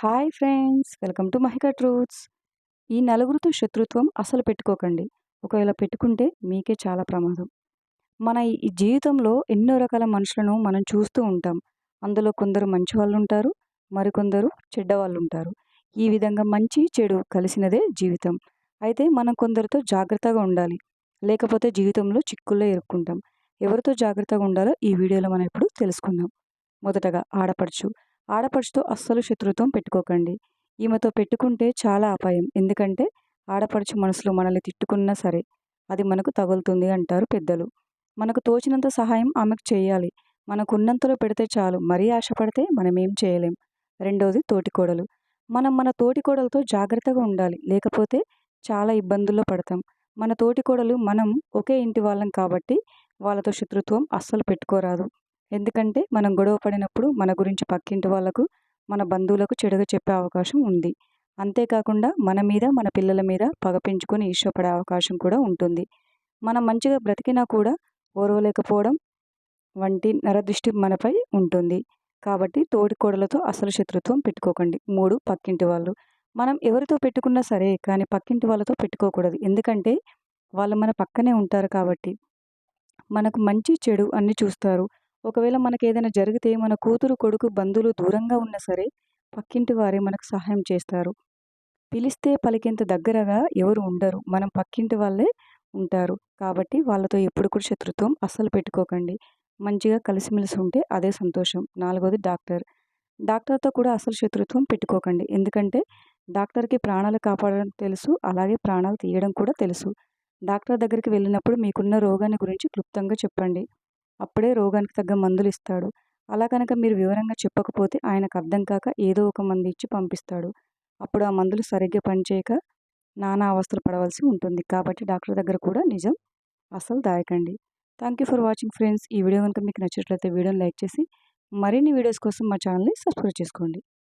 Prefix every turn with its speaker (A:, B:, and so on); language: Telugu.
A: Hi friends welcome to Mahika truths. ఈ నలుగురితో శత్రుత్వం అసలు పెట్టుకోకండి. ఒకవేళ పెట్టుకుంటే మీకే చాలా ప్రమాదం. మన ఈ జీవితంలో ఎన్నో రకాల మనుషులను మనం చూస్తూ ఉంటాం. అందులో కొందరు మంచి వాళ్ళు ఉంటారు మరికొందరు చెడ్డ వాళ్ళు ఉంటారు ఈ విధంగా మంచి చెడు కలిసినదే జీవితం. అయితే మనం కొందరితో జాగ్రత్తగా ఉండాలి. లేకపోతే జీవితంలో చిక్కుల్లో ఇరుక్కుంటాం. ఎవరితో జాగ్రత్తగా ఉండాలో ఈ వీడియోలో మనం ఇప్పుడు తెలుసుకుందాం. మొదటగా ఆడపడుచు. ఆడపడుచుతో అస్సలు శత్రుత్వం పెట్టుకోకండి. ఈమెతో పెట్టుకుంటే చాలా అపాయం. ఎందుకంటే ఆడపడుచు మనసులో మనల్ని తిట్టుకున్నా సరే అది మనకు తగులుతుంది అంటారు పెద్దలు. మనకు తోచినంత సహాయం ఆమెకు చేయాలి. మనకు ఉన్నంతలో పెడితే చాలు. మరీ ఆశపడితే మనమేం చేయలేం. రెండోది తోటికోడలు మనం మన తోటికోడలతో జాగ్రత్తగా ఉండాలి. లేకపోతే చాలా ఇబ్బందుల్లో పడతాం. మన తోటికోడలు మనం ఒకే ఇంటి వాళ్ళం కాబట్టి వాళ్ళతో శత్రుత్వం అస్సలు పెట్టుకోరాదు. ఎందుకంటే మనం గొడవ పడినప్పుడు మన గురించి పక్కింటి వాళ్ళకు మన బంధువులకు చెడుగా చెప్పే అవకాశం ఉంది. అంతేకాకుండా మన మీద మన పిల్లల మీద పగ పెంచుకొని ఇష్టపడే అవకాశం కూడా ఉంటుంది. మనం మంచిగా బ్రతికినా కూడా ఓర్వలేకపోవడం వంటి నరదృష్టి మనపై ఉంటుంది. కాబట్టి తోటి కోడలతో అసలు శత్రుత్వం పెట్టుకోకండి. మూడు పక్కింటి వాళ్ళు. మనం ఎవరితో పెట్టుకున్నా సరే కానీ పక్కింటి వాళ్ళతో పెట్టుకోకూడదు. ఎందుకంటే వాళ్ళు మన పక్కనే ఉంటారు కాబట్టి మనకు మంచి చెడు అన్ని చూస్తారు. ఒకవేళ మనకు ఏదైనా జరిగితే మన కూతురు కొడుకు బంధువులు దూరంగా ఉన్నా సరే పక్కింటి వారే మనకు సహాయం చేస్తారు. పిలిస్తే పలికేంత దగ్గరగా ఎవరు ఉండరు. మనం పక్కింటి వాళ్ళే ఉంటారు. కాబట్టి వాళ్ళతో ఎప్పుడు కూడా శత్రుత్వం అస్సలు పెట్టుకోకండి. మంచిగా కలిసిమెలిసి ఉంటే అదే సంతోషం. నాలుగోది డాక్టర్. డాక్టర్తో కూడా అసలు శత్రుత్వం పెట్టుకోకండి. ఎందుకంటే డాక్టర్కి ప్రాణాలు కాపాడడం తెలుసు. అలాగే ప్రాణాలు తీయడం కూడా తెలుసు. డాక్టర్ దగ్గరికి వెళ్ళినప్పుడు మీకున్న రోగాన్ని గురించి క్లుప్తంగా చెప్పండి. అప్పుడే రోగానికి తగ్గ మందులు ఇస్తాడు అలా కనుక మీరు వివరంగా చెప్పకపోతే ఆయనకు అర్థం కాక ఏదో ఒక మందు ఇచ్చి పంపిస్తాడు. అప్పుడు ఆ మందులు సరిగ్గా పనిచేయక నానా అవస్థలు పడవలసి ఉంటుంది. కాబట్టి డాక్టర్ దగ్గర కూడా నిజం అసలు దాయకండి. Thank you for watching friends ఈ వీడియో కనుక మీకు నచ్చినట్లయితే వీడియోని లైక్ చేసి మరిన్ని వీడియోస్ కోసం మా ఛానల్ని సబ్స్క్రైబ్ చేసుకోండి.